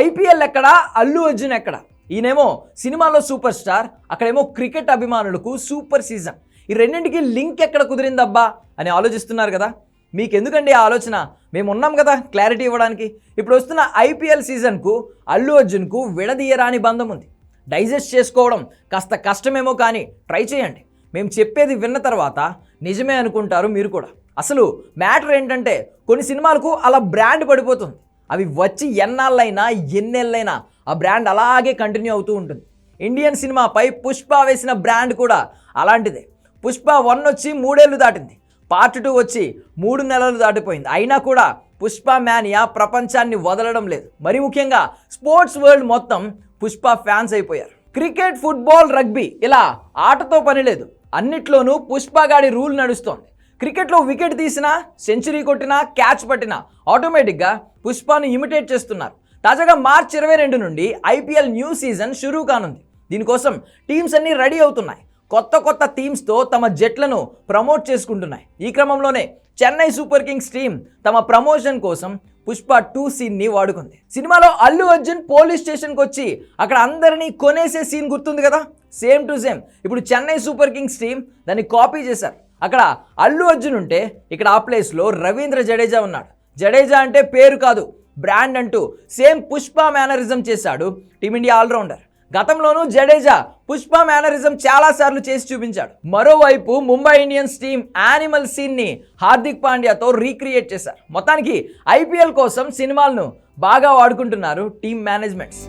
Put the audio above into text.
IPL ఎక్కడ? అల్లు అర్జున్ ఎక్కడ? ఈయనేమో సినిమాలో సూపర్ స్టార్ అక్కడేమో క్రికెట్ అభిమానులకు సూపర్ సీజన్. ఈ రెండింటికి లింక్ ఎక్కడ కుదిరిందబ్బా? అని ఆలోచిస్తున్నారు కదా. మీకు ఎందుకండి ఆ ఆలోచన? మేము ఉన్నాం కదా క్లారిటీ ఇవ్వడానికి. ఇప్పుడు వస్తున్న ఐపీఎల్ సీజన్కు అల్లు అర్జున్కు విడదీయరాని బంధం ఉంది. డైజెస్ట్ చేసుకోవడం కాస్త కష్టమేమో కానీ ట్రై చేయండి. మేము చెప్పేది విన్న తర్వాత నిజమే అనుకుంటారు మీరు కూడా. అసలు మ్యాటర్ ఏంటంటే కొన్ని సినిమాలకు అలా బ్రాండ్ పడిపోతుంది. అవి వచ్చి ఎన్నాళ్ళైనా ఎన్నెళ్ళైనా ఆ బ్రాండ్ అలాగే కంటిన్యూ అవుతూ ఉంటుంది. ఇండియన్ సినిమాపై పుష్ప వేసిన బ్రాండ్ కూడా అలాంటిదే. పుష్ప వన్ వచ్చి మూడేళ్ళు దాటింది. పార్ట్ టూ వచ్చి మూడు నెలలు దాటిపోయింది. అయినా కూడా పుష్ప మ్యానియా ప్రపంచాన్ని వదలడం లేదు. మరి ముఖ్యంగా స్పోర్ట్స్ వరల్డ్ మొత్తం పుష్ప ఫ్యాన్స్ అయిపోయారు. క్రికెట్ ఫుట్బాల్ రగ్బీ ఇలా ఆటతో పని లేదు. అన్నిట్లోనూ పుష్పగాడి రూల్ నడుస్తోంది. క్రికెట్లో వికెట్ తీసినా సెంచరీ కొట్టినా క్యాచ్ పట్టినా ఆటోమేటిక్గా పుష్పను ఇమిటేట్ చేస్తున్నారు. తాజాగా మార్చ్ ఇరవై రెండు నుండి ఐపీఎల్ న్యూ సీజన్ షురూ కానుంది. దీనికోసం టీమ్స్ అన్నీ రెడీ అవుతున్నాయి. కొత్త కొత్త టీమ్స్తో తమ జట్లను ప్రమోట్ చేసుకుంటున్నాయి. ఈ క్రమంలోనే చెన్నై సూపర్ కింగ్స్ టీం తమ ప్రమోషన్ కోసం పుష్ప టూ సీన్ని వాడుకుంది. సినిమాలో అల్లు అర్జున్ పోలీస్ స్టేషన్కి వచ్చి అక్కడ అందరినీ కొనేసే సీన్ గుర్తుంది కదా? Same to same. ఇప్పుడు చెన్నై సూపర్ కింగ్స్ టీం దాన్ని కాపీ చేశారు. అక్కడ అల్లు అర్జున్ ఉంటే ఇక్కడ ఆ ప్లేస్లో రవీంద్ర జడేజా ఉన్నాడు. జడేజా అంటే పేరు కాదు బ్రాండ్ అంటూ సేమ్ పుష్ప మేనరిజం చేశాడు టీమిండియా ఆల్రౌండర్. గతంలోనూ జడేజా పుష్ప మేనరిజం చాలాసార్లు చేసి చూపించాడు. మరోవైపు ముంబై ఇండియన్స్ టీం యానిమల్ సీన్ని హార్దిక్ పాండ్యాతో రీక్రియేట్ చేశారు. మొత్తానికి ఐపీఎల్ కోసం సినిమాలను బాగా వాడుకుంటున్నారు టీం మేనేజ్మెంట్స్.